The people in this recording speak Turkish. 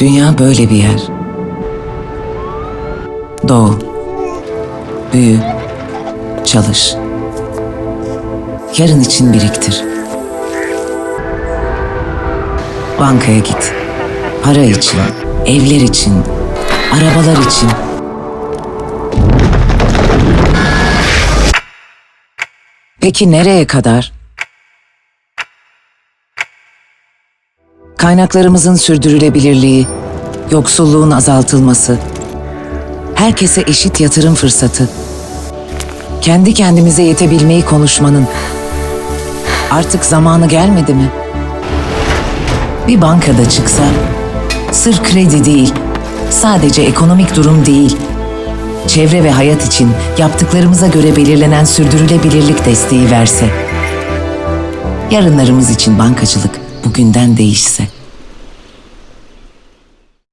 Dünya böyle bir yer. Doğu. Büyü. Çalış. Yarın için biriktir. Bankaya git. Para için, evler için, arabalar için. Peki nereye kadar? Kaynaklarımızın sürdürülebilirliği, yoksulluğun azaltılması, herkese eşit yatırım fırsatı, kendi kendimize yetebilmeyi konuşmanın artık zamanı gelmedi mi? Bir bankada çıksa, sırf kredi değil, sadece ekonomik durum değil, çevre ve hayat için yaptıklarımıza göre belirlenen sürdürülebilirlik desteği verse, yarınlarımız için bankacılık bugünden değişse.